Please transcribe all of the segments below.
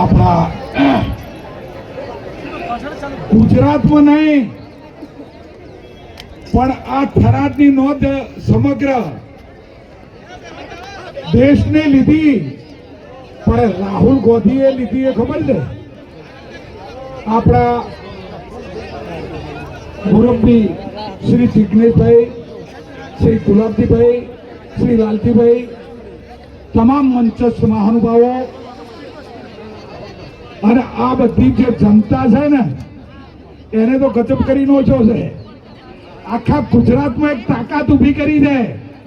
આપણા ગુજરાતમાં નહીં, પણ આ થરાદની નોંધ સમગ્ર દેશને લીધી. પણ રાહુલ ગોધીએ લીધી એ ખબર છે? આપણા મુરબ્બી શ્રી જિગ્નેશભાઈ, શ્રી ગુલાબજીભાઈ, શ્રી લાલજીભાઈ, તમામ મંચસ્થ મહાનુભાવો અને આ બધી જે જનતા છે ને, એને તો ગજબ કરી નો છો. છે આખા ગુજરાતમાં એક તાકાત ઊભી કરી દે.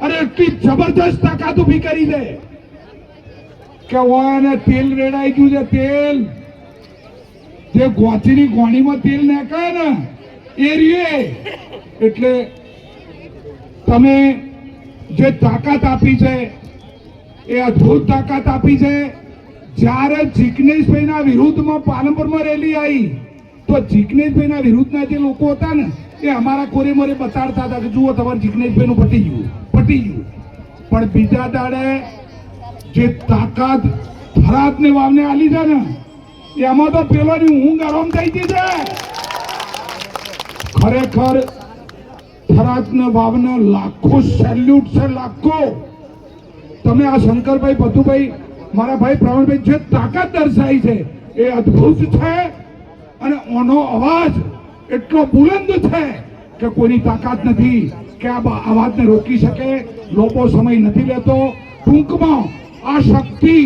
અરે એટલી જબરદસ્ત તાકાત ઊભી કરી દે. કે ઓને તેલ રેડાઈ ગયું છે, તેલ. જે ગોચીની ગોણીમાં તેલ નાખે ને, એ રીએ. એટલે તમે જે તાકાત આપી છે, એ અદ્ભુત તાકાત આપી છે જ્યારે જિગ્નેશભાઈના વિરુદ્ધમાં પાલનપુરમાં રેલી આવી, તો જિગ્નેશભાઈના વિરુદ્ધના જે લોકો હતા ને, એ અમારા કોરે મોરે બતાડતા હતા કે જુઓ તમારે જિગ્નેશભાઈનું પટી ગયું પટી ગયું. પણ બીજા દાડે જે તાકાત થરાદને વાવને આલી છે ને, એમાં તો પેલોની ઊંઘ આરામ થઈ ગઈ છે. ખરેખર થરાદને વાવને લાખો સેલ્યુટ છે, લાખો. તમે આ શંકરભાઈ પતુભાઈ મારા ભાઈ પ્રવીણભાઈ, જે તાકાત દર્શાવી છે, એ અદ્ભુત છે. અને ઓનો અવાજ એટલો બુલંદ છે કે કોઈની તાકાત નથી કે આ અવાજને રોકી શકે. લોકો સમય નથી લેતો. ટૂંકમાં આ શક્તિ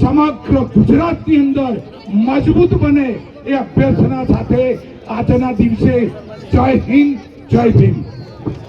સમગ્ર ગુજરાતની અંદર મજબૂત બને એ અભ્યર્થના સાથે આજના દિવસે જય હિન્દ, જય ભીમ.